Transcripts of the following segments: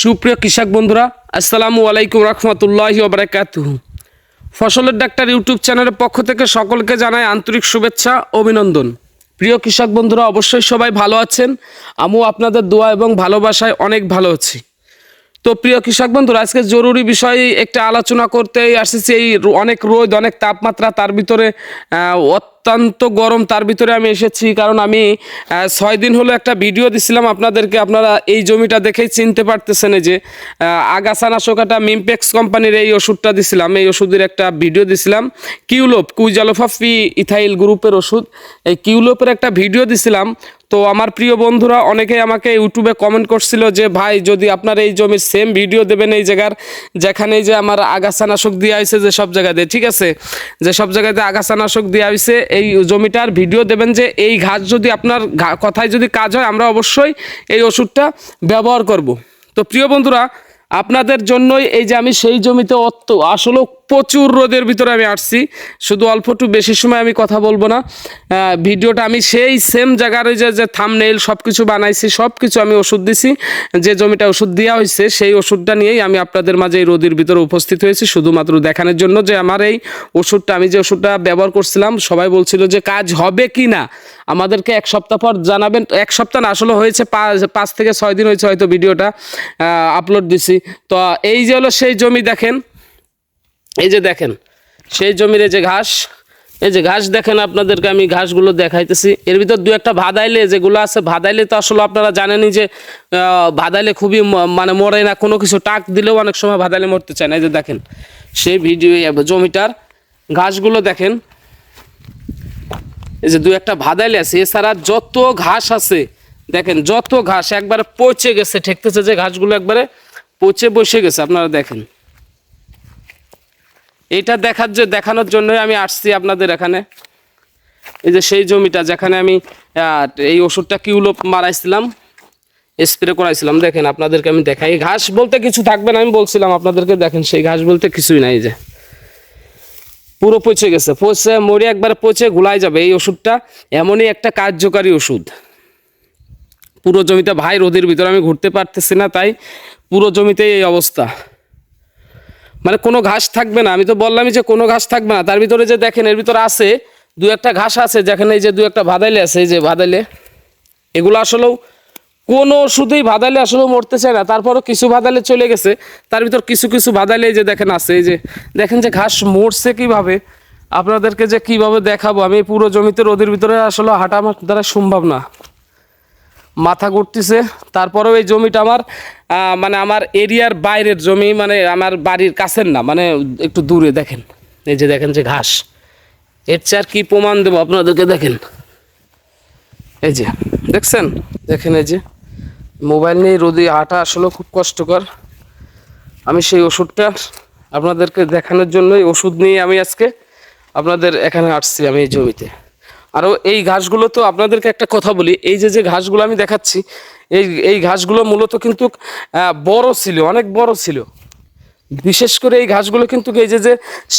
সুপ্রিয় কৃষক বন্ধুরা, আসসালামু আলাইকুম রহমতুল্লাহি ওবরাকাতুহ ফসলের ডাক্তার ইউটিউব চ্যানেলের পক্ষ থেকে সকলকে জানাই আন্তরিক শুভেচ্ছা, অভিনন্দন। প্রিয় কৃষক বন্ধুরা, অবশ্যই সবাই ভালো আছেন। আমিও আপনাদের দোয়া এবং ভালোবাসায় অনেক ভালো আছি। তো প্রিয় কৃষক বন্ধুরা, আজকে জরুরি বিষয়ে একটা আলোচনা করতেই আসছি। এই অনেক রোদ, অনেক তাপমাত্রা, তার ভিতরে অত্যন্ত গরম তার ভিতরে আমি এসেছি কারণ আমি ছয় দিন হলো একটা ভিডিও দিছিলাম আপনাদেরকে আপনারা এই জমিটা দেখেই চিনতে পারতেছেন যে আহ, আগাছা নাশকটা মিমপেক্স কোম্পানির এই ওষুধটা দিছিলাম এই ওষুধের একটা ভিডিও দিছিলাম। কিউলোপ কুইজালোফাফি ইথাইল গ্রুপের ওষুধ এই কিউলোপের একটা ভিডিও দিছিলাম। তো আমার প্রিয় বন্ধুরা অনেকেই আমাকে ইউটিউবে কমেন্ট করছিল যে ভাই যদি আপনার এই জমির সেম ভিডিও দেবেন এই জায়গার যেখানে যে আমার আগাছা নাশক দিয়ে আইছে যে সব জায়গাতে ঠিক আছে? যে সব জায়গাতে আগাছা নাশক দিয়ে আইছে এই জমিটার ভিডিও দেবেন যে এই ঘাস যদি আপনার কথায় যদি কাজ হয়, আমরা অবশ্যই এই ওষুধটা ব্যবহার করব। তো প্রিয় বন্ধুরা, আপনাদের জন্যই এই যে আমি সেই জমিতে অত আসলে প্রচুর রোদের ভিতরে আমি আসছি। শুধু অল্প একটু বেশি সময় আমি কথা বলব না। ভিডিওটা আমি সেই সেম জায়গার যে যে থামনেইল সব কিছু বানাইছি সব কিছু আমি ওষুধ দিছি। যে জমিটা ওষুধ দেওয়া হয়েছে, সেই ওষুধটা নিয়েই আমি আপনাদের মাঝে এই রোদের ভিতরে উপস্থিত হয়েছি। শুধুমাত্র দেখানোর জন্য যে আমার এই ওষুধটা, আমি যে ওষুধটা ব্যবহার করছিলাম, সবাই বলছিল যে কাজ হবে কি না? আমাদেরকে এক সপ্তাহ পর জানাবেন। এক সপ্তাহ না, আসলে হয়েছে পাঁচ থেকে ছয় দিন হয়েছে হয়তো ভিডিওটা আপলোড দিছি। তো এই যে হলো সেই জমি দেখেন। এই যে দেখেন, সেই জমির এই যে ঘাস, এই যে ঘাস দেখেন আপনাদেরকে আমি ঘাসগুলো দেখাইতেছি। এর ভিতর দু একটা ভাদাইলে যেগুলো আছে, ভাদাইলে তো আসলে আপনারা জানেনই যে ভাদাইলে খুবই মানে মরে না, কোনো কিছু টাক দিলেও অনেক সময় ভাদাইলে মরতে চায় না। এই যে দেখেন, সেই ভিডিও জমিটার ঘাসগুলো দেখেন। এই যে দু একটা ভাদাইলে আছে, এছাড়া যত ঘাস আছে, দেখেন যত ঘাস একবারে পচে গেছে, ঠেকতেছে যে ঘাসগুলো একবারে পচে বসে গেছে, আপনারা দেখেন। এইটা দেখার যে দেখানোর জন্যই আমি আসছি আপনাদের এখানে। এই যে সেই জমিটা যেখানে আমি এই ওষুধটা কিউলো মারাইছিলাম, স্প্রে করাইছিলাম। দেখেন, আপনাদেরকে আমি দেখাই। ঘাস বলতে কিছু থাকবে না, আমি বলছিলাম আপনাদেরকে, দেখেন, সেই ঘাস বলতে কিছুই নাই যে। পুরো পচে গেছে। পচে, মরে একবার পচে গুলাই যাবে এই ওষুধটা। এমনই একটা কার্যকারী ওষুধ। পুরো জমিতে ভাই রোদের ভিতরে, আমি ঘুরতে পারতেছি না, তাই পুরো জমিতে এই অবস্থা। মানে কোনো ঘাস থাকবে না। আমি তো বললামই যে কোনো ঘাস থাকবে না। তার ভিতরে যে দেখেন, এর ভিতরে আছে দু একটা ঘাস আছে, যেখানে এই যে দু একটা ভাদাইলে আছে, এই যে ভাদাইলে। এগুলো আসলেও কোনো ওষুধেই ভাদালে আসলেও মরতে চায় না। তারপরও কিছু ভাদালে চলে গেছে। তার ভিতর কিছু কিছু ভাদাইলে এই যে দেখেন আছে, এই যে দেখেন যে ঘাস মরছে কীভাবে? আপনাদেরকে যে কীভাবে দেখাবো? আমি পুরো জমিতে রোদের ভিতরে আসলে হাঁটা আমার দ্বারা সম্ভব না। মাথা ঘুরতেছে। তারপরেও এই জমিটা আমার মানে আমার এরিয়ার বাইরের জমি মানে আমার বাড়ির কাছের না মানে একটু দূরে দেখেন। এই যে দেখেন যে ঘাস। এর চেয়ে আর কি প্রমাণ দেবো আপনাদেরকে, দেখেন। এই যে, দেখছেন? দেখেন এই যে, মোবাইল নিয়ে রোদে হাঁটা আসলে খুব কষ্টকর। আমি সেই ওষুধটা আপনাদেরকে দেখানোর জন্যই ওষুধ নিয়ে আমি আজকে আপনাদের এখানে আসছি আমি এই জমিতে। আরও এই ঘাসগুলো তো আপনাদেরকে একটা কথা বলি, এই যে যে ঘাসগুলো আমি দেখাচ্ছি, এই এই ঘাসগুলো মূলত কিন্তু বড় ছিল, অনেক বড় ছিল। বিশেষ করে এই ঘাসগুলো কিন্তু এই যে যে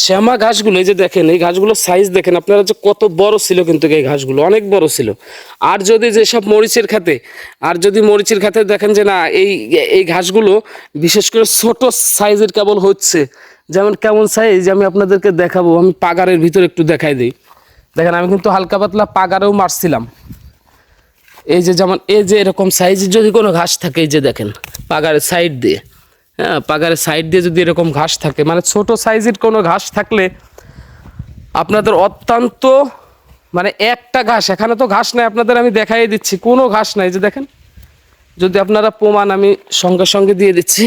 শ্যামা ঘাসগুলো, এই যে দেখেন, এই ঘাসগুলো সাইজ দেখেন, আপনারা যে কত বড় ছিল কিন্তু এই ঘাসগুলো, অনেক বড় ছিল। আর যদি যেসব মরিচের খাতে, আর যদি মরিচের খাতে দেখেন যে না, এই এই ঘাসগুলো বিশেষ করে ছোট সাইজের কেবল হচ্ছে, যেমন কেমন সাইজ আমি আপনাদেরকে দেখাবো, আমি পাগারের ভিতরে একটু দেখাই দিই। দেখেন, আমি কিন্তু হালকা পাতলা পাগারেও মারছিলাম। এই যে যেমন, এই যে এরকম সাইজের যদি কোনো ঘাস থাকে, এই যে দেখেন, পাগারের সাইড দিয়ে। হ্যাঁ পাগারের সাইড দিয়ে যদি এরকম ঘাস থাকে মানে ছোট সাইজের কোনো ঘাস থাকলে আপনাদের অত্যন্ত মানে একটা ঘাস, এখানে তো ঘাস নাই, আপনাদের আমি দেখাই দিচ্ছি, কোনো ঘাস নাই যে দেখেন। যদি আপনারা প্রমাণ আমি সঙ্গে সঙ্গে দিয়ে দিচ্ছি,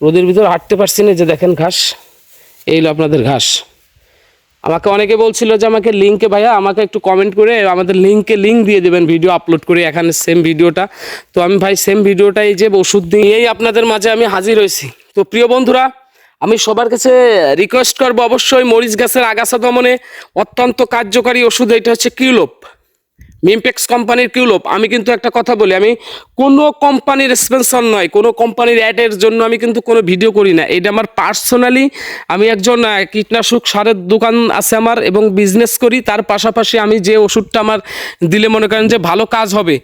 রোদের ভিতরে হাঁটতে পারছি না যে দেখেন ঘাস, এই হলো আপনাদের ঘাস। আমাকে অনেকে বলছিল যে আমাকে লিঙ্কে ভাইয়া আমাকে একটু কমেন্ট করে আমাদের লিঙ্কে লিঙ্ক দিয়ে দেবেন ভিডিও আপলোড করে এখানে সেম ভিডিওটা তো আমি ভাই সেম ভিডিওটাই যে ওষুধ দিয়েই আপনাদের মাঝে আমি হাজির হয়েছি। তো প্রিয় বন্ধুরা, আমি সবার কাছে রিকোয়েস্ট করব অবশ্যই মরিচ গাছের আগাছা দমনে অত্যন্ত কার্যকারী ওষুধ, এটা হচ্ছে কিউলোপ। মিমপেক্স কোম্পানির কিউলোপ আমি কিন্তু একটা কথা বলি, আমি কোনো কোম্পানির স্পন্সর নয়, কোনো কোম্পানির অ্যাডের জন্য আমি কিন্তু কোনো ভিডিও করি না। এটা আমার পার্সোনালি আমি একজন কীটনাশক সারের দোকান আছে আমার এবং বিজনেস করি, তার পাশাপাশি আমি যে ওষুধটা আমার দিলে মনে করেন যে ভালো কাজ হবে,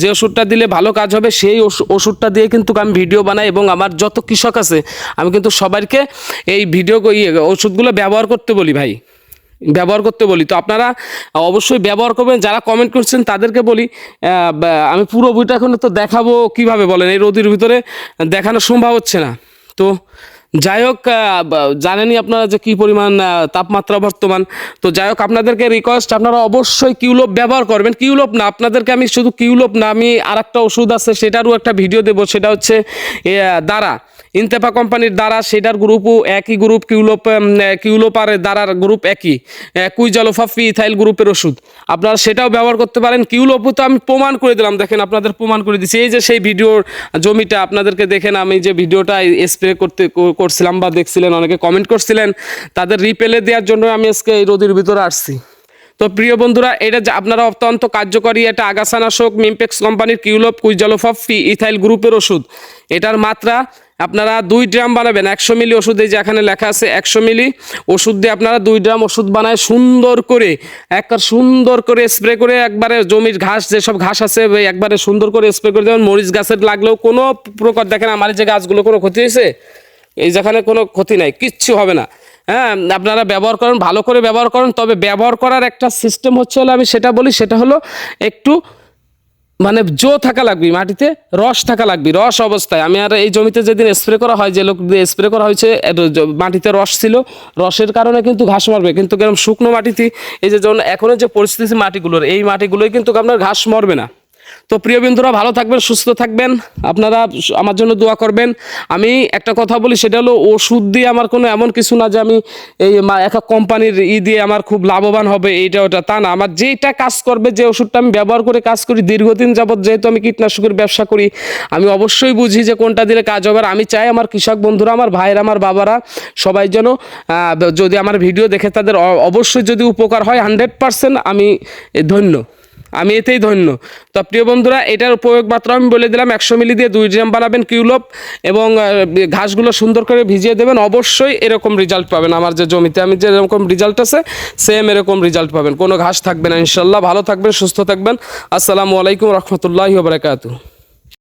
যে ওষুধটা দিলে ভালো কাজ হবে, সেই ওষু- ওষুধটা দিয়ে কিন্তু আমি ভিডিও বানাই এবং আমার যত কৃষক আছে, আমি কিন্তু সবাইকে এই ভিডিও ইয়ে ওষুধগুলো ব্যবহার করতে বলি ভাই। ব্যবহার করতে বলি। তো আপনারা অবশ্যই ব্যবহার করবেন, যারা কমেন্ট করছেন তাদেরকে বলি আমি পুরো বইটা এখন তো দেখাবো কীভাবে বলেন? এই রোদির ভিতরে দেখানো সম্ভব হচ্ছে না। তো যাই হোক জানেনই আপনারা যে কী পরিমাণ তাপমাত্রা বর্তমান। তো যাই হোক আপনাদেরকে রিকোয়েস্ট আপনারা অবশ্যই কিউলোপ ব্যবহার করবেন। কিউলোপ না আপনাদেরকে আমি শুধু কিউলোপ না আমি আর একটা ওষুধ আছে সেটারও একটা ভিডিও দেবো সেটা হচ্ছে দ্বারা ইনতেফা কোম্পানির দ্বারা সেটার গ্রুপও একই গ্রুপ কিউলোপ উম, আহ, কিউলোপ আর দ্বারার গ্রুপ একই। কুইজালোফাফি ইথাইল গ্রুপের ওষুধ। আপনারা সেটাও ব্যবহার করতে পারেন। কিউলোপও তো আমি প্রমাণ করে দিলাম দেখেন আপনাদের প্রমাণ করে দিচ্ছি এই যে সেই ভিডিওর জমিটা আপনাদেরকে দেখেন আমি যে ভিডিওটা স্প্রে করতে করছিলাম বা দেখছিলেন, অনেকে কমেন্ট করছিলেন, তাদের রিপেলে দেওয়ার জন্য আমি আজকে এই রোদের ভিতরে আসছি। তো প্রিয় বন্ধুরা, এটা যে আপনারা অত্যন্ত কার্যকরী এটা আগাছানাশক মিমপেক্স কোম্পানির কিউলোপ কুইজালোফাফ ইথাইল গ্রুপের ওষুধ। এটার মাত্রা আপনারা দুই ড্রাম বানাবেন, একশো মিলি ওষুধ যে এখানে লেখা আছে একশো মিলি। ওষুধ দিয়ে আপনারা দুই ড্রাম ওষুধ বানায় সুন্দর করে, একবার সুন্দর করে স্প্রে করে একবারে জমির ঘাস, যেসব ঘাস আছে একবারে সুন্দর করে স্প্রে করে দেবেন। মরিচ গাছের লাগলেও কোনো প্রকার দেখেন, আমার যে গাছগুলো কোনো ক্ষতি হয়েছে? এই যেখানে কোনো ক্ষতি নাই, কিচ্ছু হবে না। হ্যাঁ আপনারা ব্যবহার করেন, ভালো করে ব্যবহার করেন, তবে ব্যবহার করার একটা সিস্টেম হচ্ছে হলো, আমি সেটা বলি, সেটা হলো একটু মানে জো থাকা লাগবে, মাটিতে রস থাকা লাগবে, রস অবস্থায়। আমি আর এই জমিতে যেদিন স্প্রে করা হয়, যে লোক স্প্রে করা হয়েছে মাটিতে রস ছিল, রসের কারণে কিন্তু ঘাস মারবে। কিন্তু কেরম শুকনো মাটিতে, এই যে যখন এখনও যে পরিস্থিতি মাটিগুলোর, এই মাটিগুলোই কিন্তু আপনার ঘাস মরবে না। তো প্রিয় বন্ধুরা, ভালো থাকবেন, সুস্থ থাকবেন। আপনারা আমার জন্য দোয়া করবেন। আমি একটা কথা বলি, সেটা হলো ওষুধ দিয়ে আমার কোনো এমন কিছু না যে আমি এই একটা কোম্পানির ই দিয়ে আমার খুব লাভবান হবে, এইটা ওটা তা না। আমার যেটা কাজ করবে, যে ওষুধটা আমি ব্যবহার করে কাজ করি, দীর্ঘদিন যাবৎ যেহেতু আমি কীটনাশকের ব্যবসা করি, আমি অবশ্যই বুঝি যে কোনটা দিলে কাজ হবে। আমি চাই আমার কৃষক বন্ধুরা, আমার ভাইয়েরা, আমার বাবারা, সবাই যেন যদি আমার ভিডিও দেখে তাদের অবশ্যই যদি উপকার হয় হান্ড্রেড পার্সেন্ট আমি ধন্য। আমি এতেই ধন্য। তো প্রিয় বন্ধুরা, এটার প্রয়োগ মাত্র আমি বলে দিলাম, একশো মিলি দিয়ে দুই ড্রাম বানাবেন কিউলপ এবং ঘাসগুলো সুন্দর করে ভিজিয়ে দেবেন। অবশ্যই এরকম রেজাল্ট পাবেন। আমার যে জমিতে আমি যে এরকম রেজাল্ট আছে সেম এরকম রেজাল্ট পাবেন। কোনো ঘাস থাকবে না। ইনশাল্লাহ ভালো থাকবেন, সুস্থ থাকবেন। আসসালামু আলাইকুম রহমতুল্লাহি বারাকাতু